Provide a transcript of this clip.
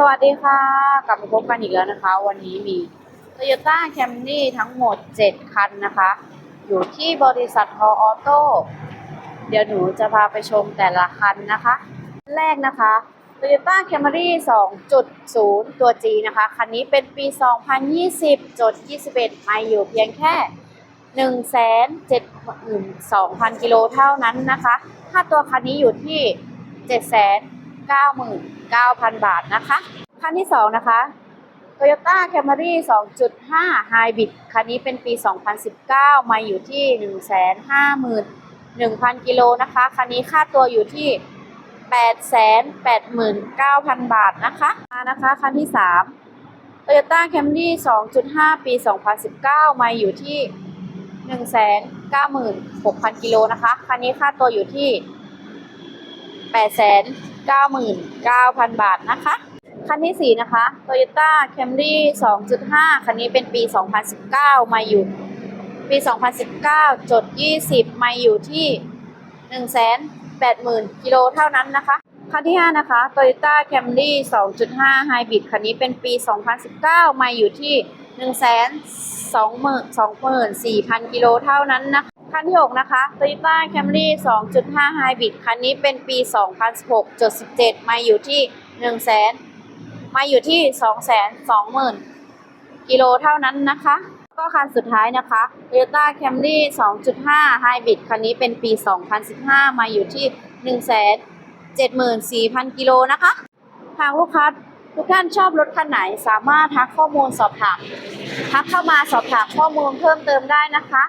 สวัสดีค่ะ กลับมาพบกันอีกแล้วนะคะ วันนี้มี Toyota Camry ทั้งหมด 7 คันนะคะ อยู่ที่บริษัทฮอออโต้เดี๋ยวหนูจะพาไปชมแต่ละคันนะคะ แรกนะคะ Toyota Camry 2.0 ตัว G นะคะ คันนี้เป็นปี 2020จด21ไม่อยู่เพียงแค่ 172,000 กิโลเท่านั้นนะคะ ค่าตัวคันนี้อยู่ที่ 99,000 บาทนะคะ คันที่ 2 นะคะ Toyota Camry 2.5 Hybrid คันนี้เป็นปี 2019 มาอยู่ที่ 151,000 กิโลนะคะ คันนี้ค่าตัวอยู่ที่ 889,000 บาทนะคะมานะคะ คันที่ 3 Toyota Camry 2.5 ปี 2019 มาอยู่ที่ 196,000 กิโลนะคะ คันนี้ค่าตัวอยู่ที่ 8 99,000 บาทนะคะ คันที่ 4 นะคะ Toyota Camry 2.5 คันนี้เป็นปี 2019 มาอยู่ ปี 2019จด20 มาอยู่ที่ 180,000 กิโลเท่านั้นนะคะ คันที่ 5 นะคะ Toyota Camry 2.5 Hybrid คันนี้เป็นปี 2019 มาอยู่ที่ 124,000 กิโลเท่านั้นนะคะ คันที่ 6 นะคะ Toyota Camry 2.5 Hybrid คันนี้เป็นปี 2016.17 มาอยู่ที่ 100,000มาอยู่ที่ 220,000กิโลเท่านั้นนะคะ ก็คันสุดท้ายนะคะ Toyota Camry 2.5 Hybrid คันนี้เป็นปี 2015 มาอยู่ที่ 174,000 กิโลนะคะทางลูกค้าทุกท่านชอบรถคันไหนสามารถทักข้อมูลสอบถามทักเข้ามาสอบถามข้อมูลเพิ่มเติมได้นะคะ